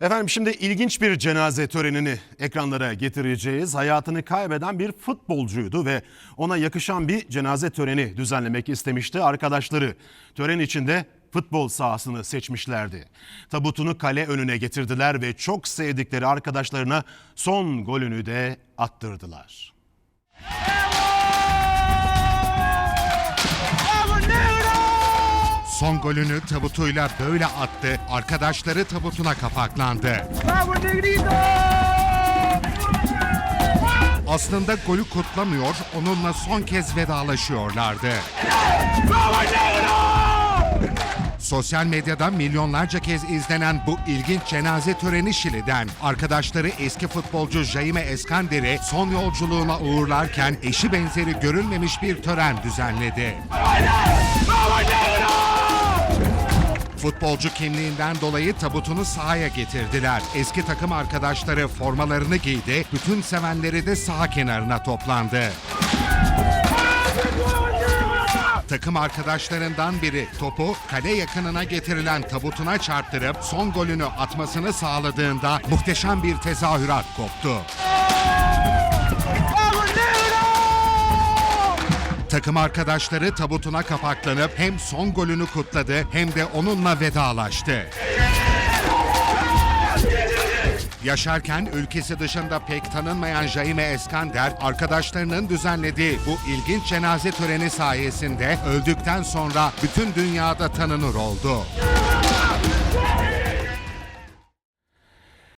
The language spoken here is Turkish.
Efendim şimdi ilginç bir cenaze törenini ekranlara getireceğiz. Hayatını kaybeden bir futbolcuydu ve ona yakışan bir cenaze töreni düzenlemek istemişti arkadaşları. Tören içinde futbol sahasını seçmişlerdi. Tabutunu kale önüne getirdiler ve çok sevdikleri arkadaşlarına son golünü de attırdılar. Son golünü tabutuyla böyle attı, arkadaşları tabutuna kapaklandı. Aslında golü kutlamıyor, onunla son kez vedalaşıyorlardı. Sosyal medyada milyonlarca kez izlenen bu ilginç cenaze töreni Şili'den arkadaşları eski futbolcu Jaime Eskander'i son yolculuğuna uğurlarken eşi benzeri görülmemiş bir tören düzenledi. Futbolcu kimliğinden dolayı tabutunu sahaya getirdiler. Eski takım arkadaşları formalarını giydi, bütün sevenleri de saha kenarına toplandı. Takım arkadaşlarından biri topu kale yakınına getirilen tabutuna çarptırıp son golünü atmasını sağladığında muhteşem bir tezahürat koptu. Takım arkadaşları tabutuna kapaklanıp hem son golünü kutladı hem de onunla vedalaştı. Yaşarken ülkesi dışında pek tanınmayan Jaime Eskander, arkadaşlarının düzenlediği bu ilginç cenaze töreni sayesinde öldükten sonra bütün dünyada tanınır oldu.